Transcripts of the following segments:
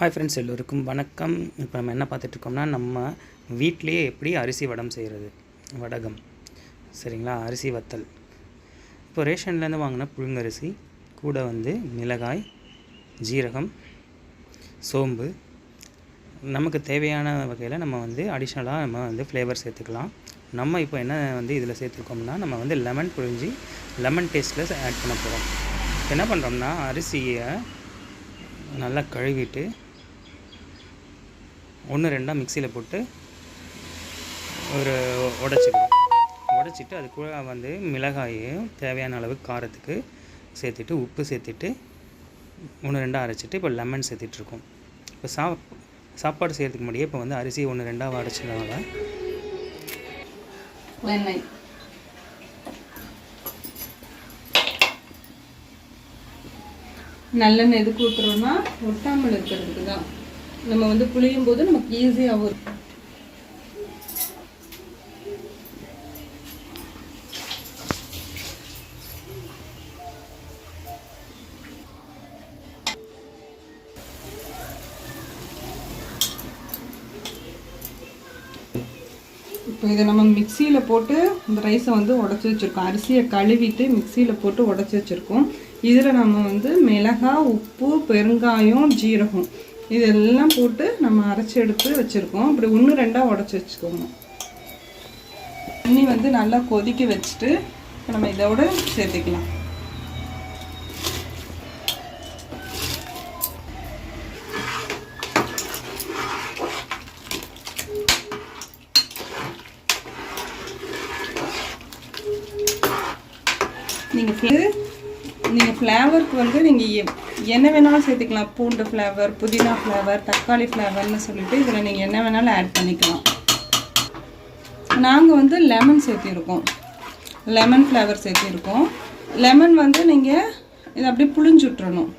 Hi friends எல்லோருக்கும் வணக்கம். இப்போ நம்ம என்ன பார்த்துட்ருக்கோம்னா நம்ம வீட்லேயே எப்படி அரிசி வடம் செய்கிறது வடகம். சரிங்களா? அரிசி வத்தல். இப்போ ரேஷன்லேருந்து வாங்கின புழுங்கரிசி கூட வந்து மிளகாய் ஜீரகம் சோம்பு. நமக்கு தேவையான வகையில் நம்ம வந்து அடிஷ்னலாக நம்ம வந்து ஃப்ளேவர் சேர்த்துக்கலாம். நம்ம இப்போ என்ன வந்து இதில் சேர்த்துருக்கோம்னா நம்ம வந்து லெமன் புழிஞ்சி லெமன் டேஸ்ட்டில் ஆட் பண்ண போகிறோம் என்ன பண்ணுறோம்னா அரிசியை நல்லா கழுவிட்டு ஒன்று ரெண்டாக மிக்சியில் போட்டு ஒரு உடச்சிக்கணும். உடச்சிட்டு அது கூட வந்து மிளகாயையும் தேவையான அளவு காரத்துக்கு சேர்த்துட்டு உப்பு சேர்த்துட்டு ஒன்று ரெண்டாக அரைச்சிட்டு இப்போ லெமன் சேர்த்துட்ருக்கோம். இப்போ சா சாப்பாடு செய்கிறதுக்கு முன்னாடியே இப்போ வந்து அரிசி ஒன்று ரெண்டாக அரைச்சதுனால நல்லெண்ணெய் எதுக்கு ஊற்றுறோன்னா ஒட்டாமல் இருக்கிறதுக்கு தான். நம்ம வந்து புளியும் போது நமக்கு ஈஸியாகவும் இருக்கும். இப்போ இதை நம்ம மிக்சியில் போட்டு இந்த ரைஸை வந்து உடச்சி வச்சுருக்கோம். அரிசியை கழுவிட்டு மிக்சியில் போட்டு உடச்சி வச்சுருக்கோம். இதில் நம்ம வந்து மிளகாய் உப்பு பெருங்காயம் ஜீரகம் இதெல்லாம் போட்டு நம்ம அரைச்சி எடுத்து வச்சுருக்கோம். இப்படி ஒன்று ரெண்டாக உடச்சி வச்சுக்கோங்க. தண்ணி வந்து நல்லா கொதிக்க வச்சுட்டு இப்போ நம்ம இதோட சேர்த்துக்கலாம். நீங்கள் நீங்கள் ஃப்ளேவருக்கு வந்து நீங்கள் என்ன வேணாலும் சேர்த்துக்கலாம். பூண்டு ஃப்ளேவர் புதினா ஃப்ளேவர் தக்காளி ஃப்ளேவர்னு சொல்லிட்டு இதில் நீங்கள் என்ன வேணாலும் ஆட் பண்ணிக்கலாம். நாங்கள் வந்து லெமன் சேர்த்திருக்கோம். லெமன் ஃப்ளேவர் சேர்த்திருக்கோம். லெமன் வந்து நீங்கள் இதை அப்படியே புளிஞ்சு விட்டுறணும்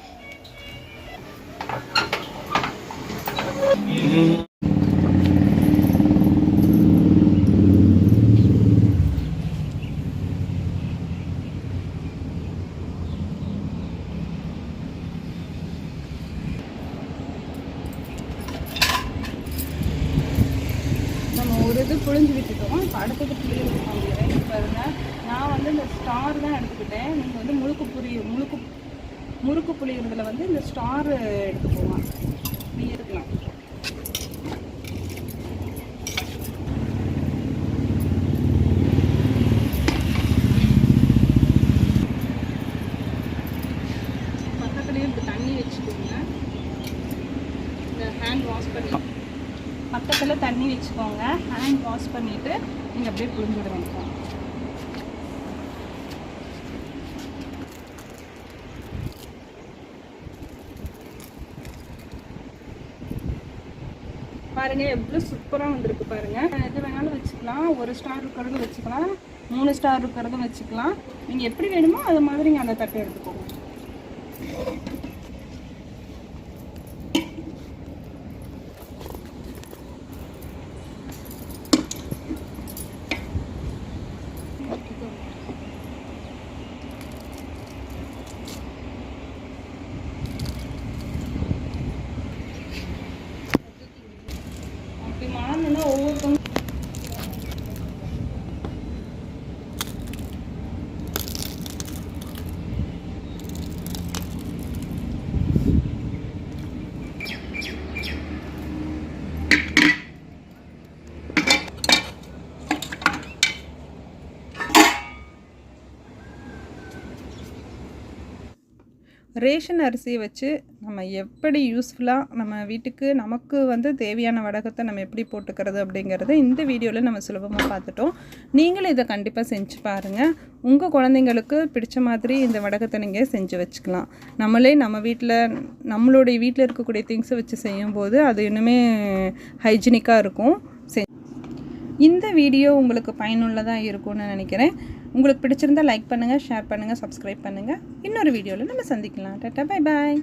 நம்ம ஒரு இது புழிஞ்சு விட்டுட்டோம். இப்போ அடுத்தது புளிய காமிக்கிறேன் பாருங்க நான் வந்து இந்த ஸ்டார் தான் எடுத்துக்கிட்டேன். நீங்கள் வந்து முழுக்கு புளி முழுக்கு முறுக்கு புளியறதுல வந்து இந்த ஸ்டார் எடுத்துக்கோங்க நீ இருக்கலாம் பக்கத்துலேயே இந்த தண்ணி வச்சுக்கோங்க. இந்த ஹேண்ட் வாஷ் பண்ணி பக்கத்தில் தண்ணி வச்சுக்கோங்க. ஹேண்ட் வாஷ் பண்ணிவிட்டு நீங்கள் அப்படியே புழிஞ்சுட வேண்டியதான் பாருங்க எவ்வளோ சூப்பராக வந்திருக்கு பாருங்க. எது வேணாலும் வச்சுக்கலாம். ஒரு ஸ்டார் இருக்கிறதும் வச்சுக்கலாம். மூணு ஸ்டார் இருக்கிறதும் வச்சுக்கலாம். நீங்கள் எப்படி வேணுமோ அது மாதிரி நீங்கள் அந்த தட்டை எடுத்துக்கோங்க. ரேஷன் அரிசியை வச்சு நம்ம எப்படி யூஸ்ஃபுல்லாக நம்ம வீட்டுக்கு நமக்கு வந்து தேவையான வடகத்தை நம்ம எப்படி போட்டுக்கிறது அப்படிங்கிறத இந்த வீடியோவில் நம்ம சுலபமாக பார்த்துட்டோம். நீங்களும் இதை கண்டிப்பாக செஞ்சு பாருங்கள் உங்கள் குழந்தைங்களுக்கு பிடிச்ச மாதிரி இந்த வடகத்தை நீங்கள் செஞ்சு வச்சுக்கலாம். நம்மளே நம்ம வீட்டில் நம்மளுடைய வீட்டில் இருக்கக்கூடிய திங்ஸை வச்சு செய்யும்போது அது இன்னுமே ஹைஜீனிக்காக இருக்கும். செ இந்த வீடியோ உங்களுக்கு பயனுள்ளதாக இருக்கும்னு நினைக்கிறேன். உங்களுக்கு பிடிச்சிருந்தா லைக் பண்ணுங்கள் ஷேர் பண்ணுங்கள் சப்ஸ்கிரைப் பண்ணுங்கள் இன்னொரு வீடியோவில் நம்ம சந்திக்கலாம். Tata bye bye